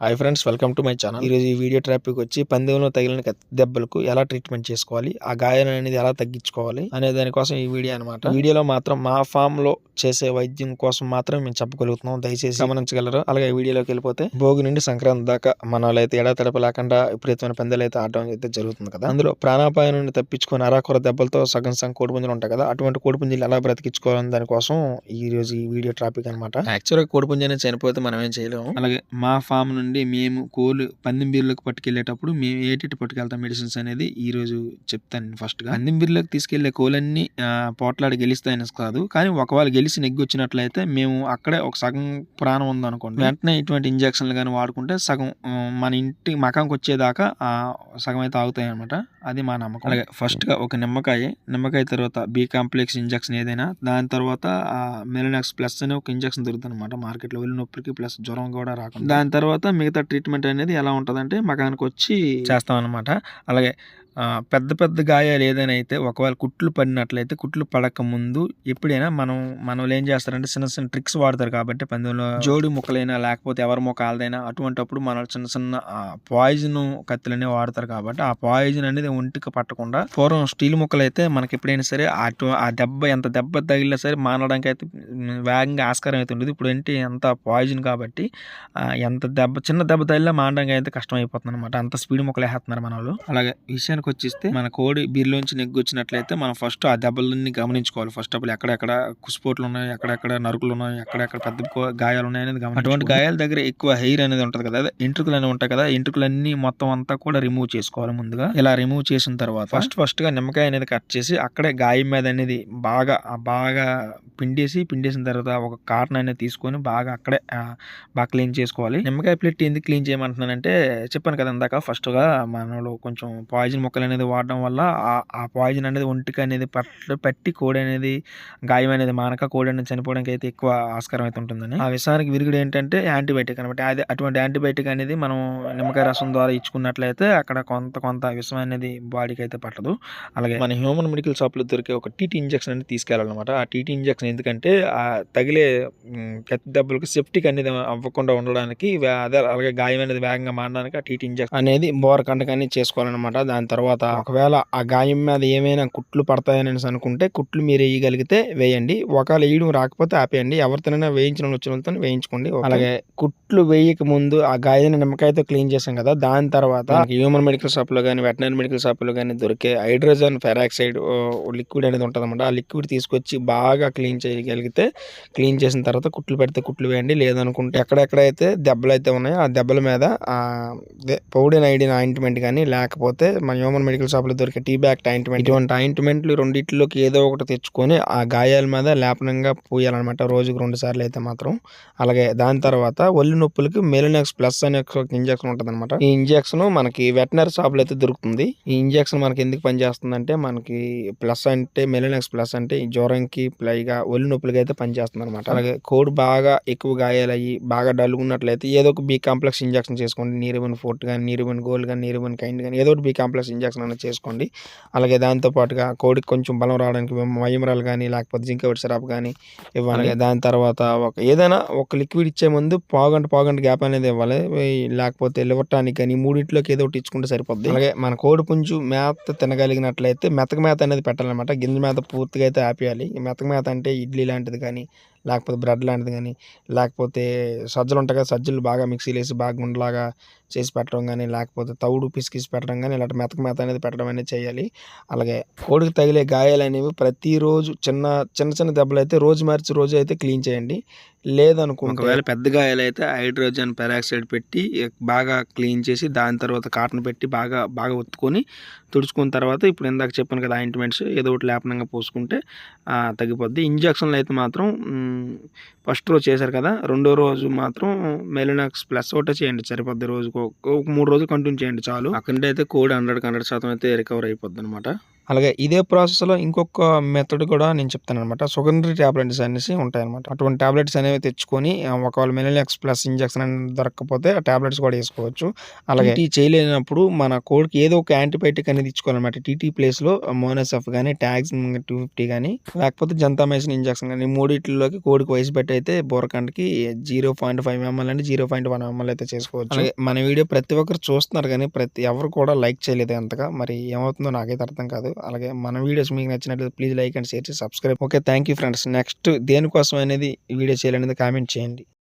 Hi friends welcome to my channel ఈరోజు ఈ video traffic వచ్చి పందెంలో తగిలిన దెబ్బలకు ఎలా ట్రీట్మెంట్ చేసుకోవాలి ఆ గాయం అనేది ఎలా తగ్గించుకోవాలి అనే దానికోసం ఈ వీడియో అనమాట వీడియోలో మాత్రం మా ఫామ్లో చేసే వైద్యం కోసం మాత్రం మేము చెప్పగలుగుతున్నాం. దయచేసి గమనించగలరు. అలాగే ఈ వీడియోలోకి వెళ్ళిపోతే భోగి నుండి సంక్రాంతి దాకా మన వాళ్ళు అయితే లేకుండా విపరీతమైన పందెలు అయితే ఆడడం అయితే జరుగుతుంది కదా. అందులో ప్రాణాపాయం నుండి తప్పించుకొని అరాకొర దెబ్బలతో సగం సగం కోడిపుంజులు ఉంటాయి కదా అటువంటి కోడిపుంజులు ఎలా బ్రతికించుకోవాలని దానికోసం ఈ రోజు ఈ వీడియో ట్రాఫిక్ అనమాట యాక్చువల్గా కోడిపుంజు అనేది చనిపోతే మనం ఏం చేయలేము. అలాగే మా ఫామ్ నుండి మేము కోళ్ళు పందెం బీర్లకు పట్టుకెళ్ళేటప్పుడు మేము ఏటి పట్టుకెళ్తాం మెడిసిన్స్ అనేది ఈ రోజు చెప్తాను ఫస్ట్గా. పందెం బీర్లకు తీసుకెళ్ళే కోళ్ళన్నీ పోట్లాడి గెలుస్తాయని కాదు. కానీ ఒకవేళ గెలిచి నెగ్గి వచ్చినట్లయితే మేము అక్కడే ఒక సగం ప్రాణం ఉందనుకోండి. వెంటనే ఇటువంటి ఇంజక్షన్లు కానీ వాడుకుంటే సగం మన ఇంటి మకాంకి వచ్చేదాకా ఆ సగం అయితే ఆగుతాయి అనమాట అది మా నమ్మకం. అలాగే ఫస్ట్గా ఒక నిమ్మకాయ. నిమ్మకాయ తర్వాత బి కాంప్లెక్స్ ఇంజక్షన్ ఏదైనా దాని తర్వాత మెలినాక్స్ ప్లస్ అనే ఒక ఇంజక్షన్ దొరుకుతుంది అనమాట మార్కెట్లో వెళ్ళి నొప్పికి ప్లస్ జ్వరం కూడా రాకుండా. దాని తర్వాత మిగతా ట్రీట్మెంట్ అనేది ఎలా ఉంటుందంటే మకానికి వచ్చి చేస్తాం అనమాట అలాగే పెద్ద పెద్ద గాయాలు ఏదైనా అయితే ఒకవేళ కుట్లు పడినట్లయితే కుట్లు పడక ముందు ఎప్పుడైనా మనం మనం ఏం చేస్తారంటే చిన్న చిన్న ట్రిక్స్ వాడతారు కాబట్టి పందెంలో జోడి ముక్కలైనా లేకపోతే ఎవరి ముఖాలదైనా అటువంటిప్పుడు మన మనం చిన్న చిన్న పాయిజన్ కత్తులనే వాడతారు కాబట్టి ఆ పాయిజన్ అనేది ఒంటికి పట్టకుండా పూర్వం స్టీల్ ముక్కలు అయితే మనకి ఎప్పుడైనా సరే అటు ఆ దెబ్బ ఎంత దెబ్బ తగిలినా సరే మానడానికి అయితే వేగంగా ఆస్కారం అయితే ఉండదు. ఇప్పుడు ఏంటి అంత పాయిజన్ కాబట్టి ఎంత దెబ్బ చిన్న దెబ్బ తగిలినా మానడానికి అయితే కష్టం అయిపోతుంది అనమాట అంత స్పీడ్ ముక్కలు వేస్తున్నారు మన వాళ్ళు అలాగే విషయానికి వచ్చేస్తే మన కోడి బీర్లోంచి నెగ్గు వచ్చినట్లయితే మనం ఫస్ట్ ఆ దెబ్బలన్నీ గమనించుకోవాలి. ఫస్ట్ ఆఫ్ ఆల్ ఎక్కడెక్కడ కుసిపోట్లు ఉన్నాయి ఎక్కడెక్కడ నరుకులు ఉన్నాయి ఎక్కడెక్కడ పెద్ద గాయాలు ఉన్నాయి అనేది గమనించుకోవాలి. అటువంటి గాయాల దగ్గర ఎక్కువ హెయిర్ అనేది ఉంటది కదా అదే ఎంట్రుకలు అనేవి ఉంటాయి కదా ఎంట్రుకలన్నీ మొత్తం అంతా కూడా రిమూవ్ చేసుకోవాలి ముందుగా. ఇలా రిమూవ్ చేసిన తర్వాత ఫస్ట్ ఫస్ట్గా నిమ్మకాయ అనేది కట్ చేసి అక్కడే గాయం మీద అనేది బాగా బాగా పిండేసి పిండేసిన తర్వాత ఒక కాటన్ అనేది తీసుకొని బాగా అక్కడే బాగా క్లీన్ చేసుకోవాలి. నిమ్మకాయ ప్లేట్ ఎందుకు క్లీన్ చేయమంటున్నానంటే చెప్పాను కదా ఇందాక ఫస్ట్గా మనలో కొంచెం పాయిజన్ మొక్కలు అనేది వాడడం వల్ల ఆ- ఆ పాయిజన్ అనేది ఒంటికి అనేది పట్ల పట్టి కోడి అనేది గాయం అనేది మానక కోడి అనేది చనిపోవడానికి అయితే ఎక్కువ ఆస్కారం అయితే ఉంటుందని. ఆ విషయానికి విరుగుడు ఏంటంటే యాంటీబయాటిక్ అనమాట అది అటువంటి యాంటీబయాటిక్ అనేది మనం నిమ్మకాయ రసం ద్వారా ఇచ్చుకున్నట్లయితే అక్కడ కొంత కొంత విషం అనేది బాడీకి అయితే పట్టదు. అలాగే మన హ్యూమన్ మెడికల్ షాప్లో దొరికే ఒక టీటీ ఇంజెక్షన్ అనేది తీసుకెళ్ళాలన్నమాట. ఆ టీటీ ఇంజెక్షన్ ఎందుకంటే ఆ తగిలే పెద్ద కత్తి దెబ్బలకు సెప్టిక్ అనేది అవ్వకుండా ఉండడానికి అదే అలాగే గాయం అనేది వేగంగా మారడానికి ఆ టీటీ ఇంజెక్షన్ అనేది బోర్ కంటకాన్ని చేసుకోవాలన్నమాట. దాని తర్వాత ఒకవేళ ఆ గాయం మీద ఏమైనా కుట్లు పడతాయని అనుకుంటే కుట్లు మీరు వేయగలిగితే వేయండి. ఒకవేళ వేయడం రాకపోతే ఆపేయండి. ఎవరితోనైనా వేయించిన వచ్చిన వాళ్ళతో వేయించుకోండి. అలాగే కుట్లు వేయక ముందు ఆ గాయాన్ని నిమ్మకాయతో క్లీన్ చేసాం కదా దాని తర్వాత హ్యూమన్ మెడికల్ షాప్లో కానీ వెటనరీ మెడికల్ షాప్లో కానీ దొరికే హైడ్రోజన్ ఫెరాక్సైడ్ లిక్విడ్ అనేది ఉంటుంది అనమాట ఆ లిక్విడ్ తీసుకొచ్చి బాగా క్లీన్ చేయగలిగితే క్లీన్ చేసిన తర్వాత కుట్లు పెడితే కుట్లు వేయండి. లేదనుకుంటే ఎక్కడెక్కడైతే దెబ్బలు అయితే ఉన్నాయో ఆ దెబ్బల మీద ఆ పౌడెన్ ఐడిన్ ఆయింట్మెంట్ కానీ లేకపోతే మన హ్యూమన్ మెడికల్ షాప్లో దొరికే టీ బ్యాగ్ ఆయింట్మెంట్ ఇటువంటి ఆయింట్మెంట్లు రెండింటిలోకి ఏదో ఒకటి తెచ్చుకొని ఆ గాయాల మీద లేపనంగా పూయాలన్నమాట రోజుకు రెండు సార్లు అయితే మాత్రం. అలాగే దాని తర్వాత ఒళ్ళు నొప్పులకి మెలినాక్స్ ప్లస్ అనే ఒక ఇంజెక్షన్ ఉంటుంది అనమాట ఈ ఇంజెక్షన్ మనకి వెటనరీ షాప్లో అయితే దొరుకుతుంది. ఈ ఇంజెక్షన్ మనకి ఎందుకు పనిచేస్తుందంటే మనకి ప్లస్ అంటే మెలినాక్స్ ప్లస్ అంటే ఈ జ్వరంకి ప్లైగా ఒళ్ళు నొప్పులకి అయితే పనిచేస్తుంది అనమాట అలాగే కోడ్ బాగా ఎక్కువ గాయాలయ్యి బాగా డల్గా ఏదో ఒక బీ కాంప్లెక్స్ ఇంజెక్షన్ చేసుకోండి. నీరుబన్ ఫోర్ట్ కానీ నీరుబన్ గోల్డ్ కానీ నీరుబన్ కైండ్ కానీ ఏదో ఒకటి బి కాంప్లెక్స్ ఇంజెక్షన్ అనేది చేసుకోండి. అలాగే దాంతో పాటుగా కోడికి కొంచెం బలం రావడానికి మయమరాలు కానీ లేకపోతే జింక సిరప్ కానీ ఇవ్వాలి. దాని తర్వాత ఒక ఏదైనా ఒక లిక్విడ్ ఇచ్చే ముందు పావుగంట పావుగంట గ్యాప్ అనేది ఇవ్వాలి. లేకపోతే లివటానికి కానీ మూడింటిలోకి ఏదో ఒకటి ఇచ్చుకుంటే సరిపోద్ది. అలాగే మన కోడి పుంజు మేత తినగలిగినట్లయితే మెతక మేత అనేది పెట్టాలన్నమాట. గింజ మేత పూర్తిగా అయితే ఆపేయాలి. మెతక మేత అంటే ఇడ్లీ లాంటిది కానీ లేకపోతే బ్రెడ్ లాంటిది కానీ లేకపోతే సజ్జలు ఉంటాయి కదా సజ్జలు బాగా మిక్సీలు వేసి బాగా గుండలాగా చేసి పెట్టడం కానీ లేకపోతే తౌడు పిసికిసి పెట్టడం కానీ ఇలాంటి మెతక మేత అనేది పెట్టడం అనేది చేయాలి. అలాగే కోడికి తగిలే గాయాలు అనేవి ప్రతిరోజు చిన్న చిన్న చిన్న దెబ్బలు అయితే రోజు మార్చి రోజు అయితే క్లీన్ చేయండి. లేదనుకుంటే ఒకవేళ పెద్ద గాయాలైతే అయితే హైడ్రోజన్ పెరాక్సైడ్ పెట్టి బాగా క్లీన్ చేసి దాని తర్వాత కాటన్ పెట్టి బాగా బాగా ఒత్తుకొని తుడుచుకున్న తర్వాత ఇప్పుడు ఇందాక చెప్పాను కదా ఆయింట్మెంట్స్ ఏదో ఒకటి లేపనంగా పోసుకుంటే తగ్గిపోద్ది. ఇంజక్షన్లు అయితే మాత్రం ఫస్ట్ రోజు చేశారు కదా రెండో రోజు మాత్రం మెలినాక్స్ ప్లస్ ఒకటే చేయండి సరిపోద్ది రోజుకు. ఒక మూడు రోజులు కంటిన్యూ చేయండి చాలు. అక్కడ అయితే కోడి హండ్రెడ్ హండ్రెడ్ శాతం అయితే రికవర్ అయిపోద్ది అనమాట అలాగే ఇదే ప్రాసెస్లో ఇంకొక మెథడ్ కూడా నేను చెప్తాను అనమాట సుగంధి టాబ్లెట్స్ అనేసి ఉంటాయన్నమాట అటువంటి టాబ్లెట్స్ అనేవి తెచ్చుకొని ఒకవేళ మెనోలెక్స్ ప్లస్ ఇంజెక్షన్ అనేది దొరకకపోతే ఆ టాబ్లెట్స్ కూడా వేసుకోవచ్చు. అలాగే టీటీ చేయలేనప్పుడు మన కోడికి ఏదో ఒక యాంటీబయాటిక్ అనేది ఇచ్చుకోవాలన్నమాట. టీటీ ప్లేస్లో మోనోసెఫ్ కానీ ట్యాగ్స్ టూ ఫిఫ్టీ కానీ లేకపోతే జంతామైసిన్ ఇంజెక్షన్ కానీ మూడిట్లోకి కోడికి వయసు పెట్టి అయితే బోరకంటకి జీరో పాయింట్ ఫైవ్ ఎంఎల్ అంటే జీరో పాయింట్ వన్ ఎంఎల్ అయితే చేసుకోవచ్చు. అలాగే మన వీడియో ప్రతి ఒక్కరు చూస్తున్నారు కానీ ప్రతి ఎవరు కూడా లైక్ చేయలేదు అంతగా. మరి ఏమవుతుందో నాకైతే అర్థం కాదు. అలాగే మన వీడియోస్ మీకు నచ్చినట్లయితే ప్లీజ్ లైక్ అండ్ షేర్ చేసి subscribe okay thank you friends next దేనికోసం అనేది వీడియో చేయాలనేది కామెంట్ చేయండి.